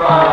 rock.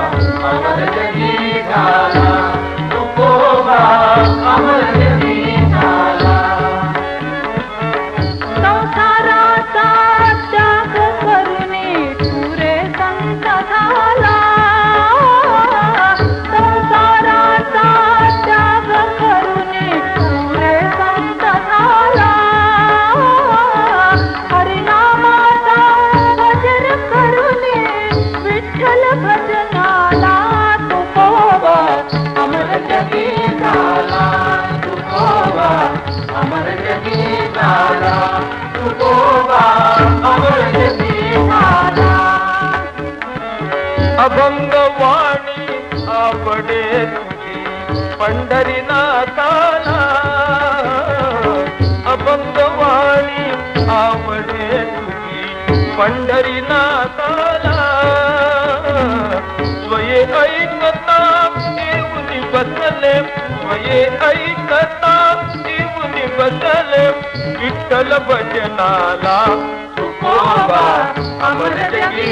अभंगवाणी आवडे तुझी पंढरीनाथाला. अभंगवाणी आवडे तुझी पंढरीनाथाला. स्वये ऐकता येऊन बसले स्वये ऐकता येऊन बसले विठ्ठल भजनाला तुकोबा अमर जगी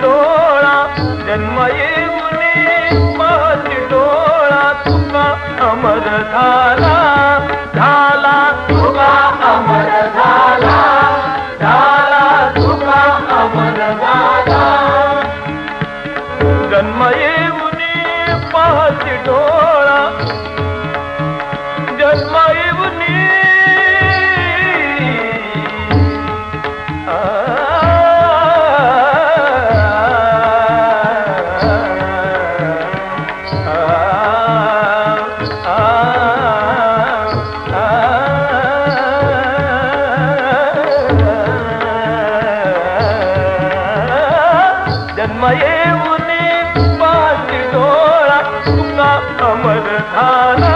डोळा जन्म येऊने पाहती डोळा तुका अमर झाला झाला तुका अमर झाला झाला तुका अमर झाला. जन्म येऊने पाहती डोळा जन्म येऊने पाच डोळा तुका अमर झाला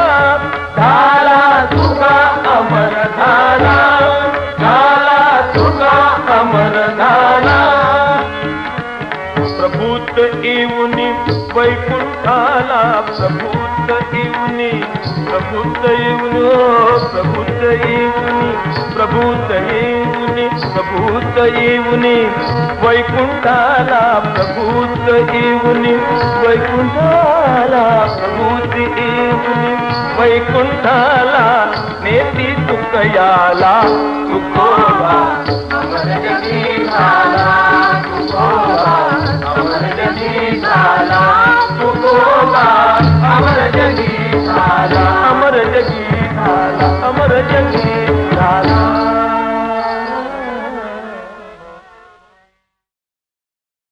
झाला तुका अमर झाला झाला तुका अमर झाला प्रभूत येऊनी वैकुंठाला प्रभूत येऊनी प्रभूत येऊन प्रभूत येऊनी प्रभूत प्रभूत येऊनी वैकुंठाला प्रभूत येऊनी वैकुंठाला प्रभूत येऊनी वैकुंठाला नेती तुकयाला तुकोबा अमर जगी